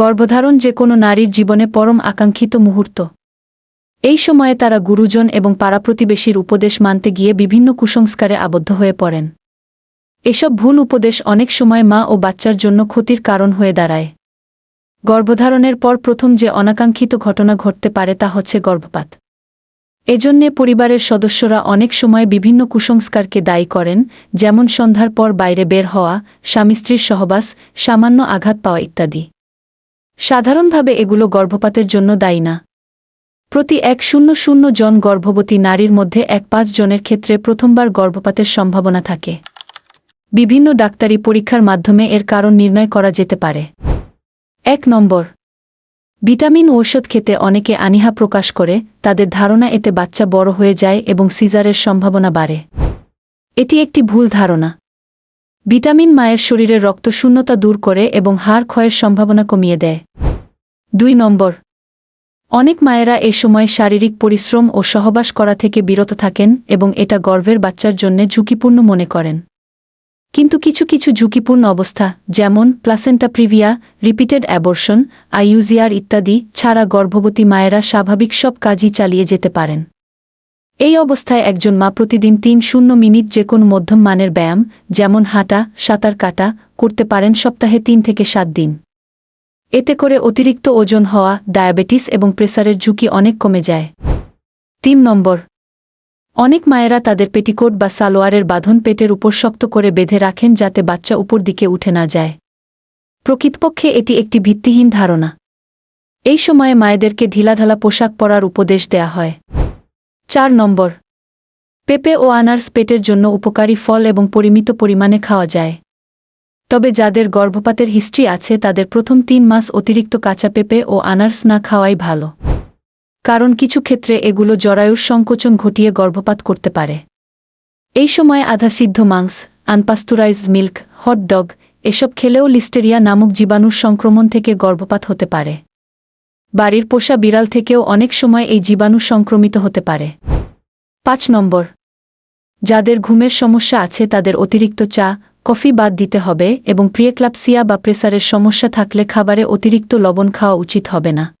গর্ভধারণ যে কোনো নারীর জীবনে পরম আকাঙ্ক্ষিত মুহূর্ত। এই সময়ে তারা গুরুজন এবং পাড়া প্রতিবেশীর উপদেশ মানতে গিয়ে বিভিন্ন কুসংস্কারে আবদ্ধ হয়ে পড়েন। এসব ভুল উপদেশ অনেক সময় মা ও বাচ্চার জন্য ক্ষতির কারণ হয়ে দাঁড়ায়। গর্ভধারণের পর প্রথম যে অনাকাঙ্ক্ষিত ঘটনা ঘটতে পারে তা হচ্ছে গর্ভপাত। এজন্যে পরিবারের সদস্যরা অনেক সময় বিভিন্ন কুসংস্কারকে দায়ী করেন, যেমন সন্ধ্যার পর বাইরে বের হওয়া স্বামী স্ত্রীর সহবাস, সামান্য আঘাত পাওয়া ইত্যাদি। সাধারণভাবে এগুলো গর্ভপাতের জন্য দায়ী না। প্রতি এক শূন্য শূন্য জন গর্ভবতী নারীর মধ্যে এক পাঁচ জনের ক্ষেত্রে প্রথমবার গর্ভপাতের সম্ভাবনা থাকে। বিভিন্ন ডাক্তারি পরীক্ষার মাধ্যমে এর কারণ নির্ণয় করা যেতে পারে। এক নম্বর, ভিটামিন ঔষধ খেতে অনেকে আনিহা প্রকাশ করে, তাদের ধারণা এতে বাচ্চা বড় হয়ে যায় এবং সিজারের সম্ভাবনা বাড়ে। এটি একটি ভুল ধারণা। ভিটামিন মায়ের শরীরের রক্তশূন্যতা দূর করে এবং হাড় ক্ষয়ের সম্ভাবনা কমিয়ে দেয়। দুই নম্বর। অনেক মায়েরা এ সময় শারীরিক পরিশ্রম ও সহবাস করা থেকে বিরত থাকেন এবং এটা গর্ভের বাচ্চার জন্য ঝুঁকিপূর্ণ মনে করেন। কিন্তু কিছু কিছু ঝুঁকিপূর্ণ অবস্থা, যেমন placenta previa, repeated abortion IUGR ইত্যাদি ছাড়া গর্ভবতী মায়েরা স্বাভাবিক সব কাজই চালিয়ে যেতে পারেন। এই অবস্থায় একজন মা প্রতিদিন তিন শূন্য মিনিট যে কোনো মধ্যম মানের ব্যায়াম, যেমন হাঁটা, সাঁতার কাটা, করতে পারেন সপ্তাহে তিন থেকে সাত দিন। এতে করে অতিরিক্ত ওজন হওয়া, ডায়াবেটিস এবং প্রেসারের ঝুঁকি অনেক কমে যায়। তিন নম্বর, অনেক মায়েরা তাদের পেটিকোট বা সালোয়ারের বাঁধন পেটের উপর শক্ত করে বেঁধে রাখেন যাতে বাচ্চা উপর দিকে উঠে না যায়। প্রকৃতপক্ষে এটি একটি ভিত্তিহীন ধারণা। এই সময়ে মায়েদেরকে ঢিলাঢালা পোশাক পরার উপদেশ দেয়া হয়। চার নম্বর, পেঁপে ও আনার্স পেটের জন্য উপকারী ফল এবং পরিমিত পরিমাণে খাওয়া যায়। তবে যাদের গর্ভপাতের হিস্ট্রি আছে, তাদের প্রথম তিন মাস অতিরিক্ত কাঁচা পেঁপে ও আনার্স না খাওয়াই ভালো। কারণ কিছু ক্ষেত্রে এগুলো জরায়ুর সংকোচন ঘটিয়ে গর্ভপাত করতে পারে। এই সময় আধা সিদ্ধ মাংস, আনপাস্তুরাইজড মিল্ক, হট ডগ, এসব খেলেও লিস্টেরিয়া নামক জীবাণুর সংক্রমণ থেকে গর্ভপাত হতে পারে। বাড়ির পোষা বিড়াল থেকেও অনেক সময় এই জীবাণু সংক্রমিত হতে পারে। পাঁচ নম্বর, যাদের ঘুমের সমস্যা আছে, তাদের অতিরিক্ত চা কফি বাদ দিতে হবে এবং প্রিয়েক্লাপসিয়া বা প্রেসারের সমস্যা থাকলে খাবারে অতিরিক্ত লবণ খাওয়া উচিত হবে না।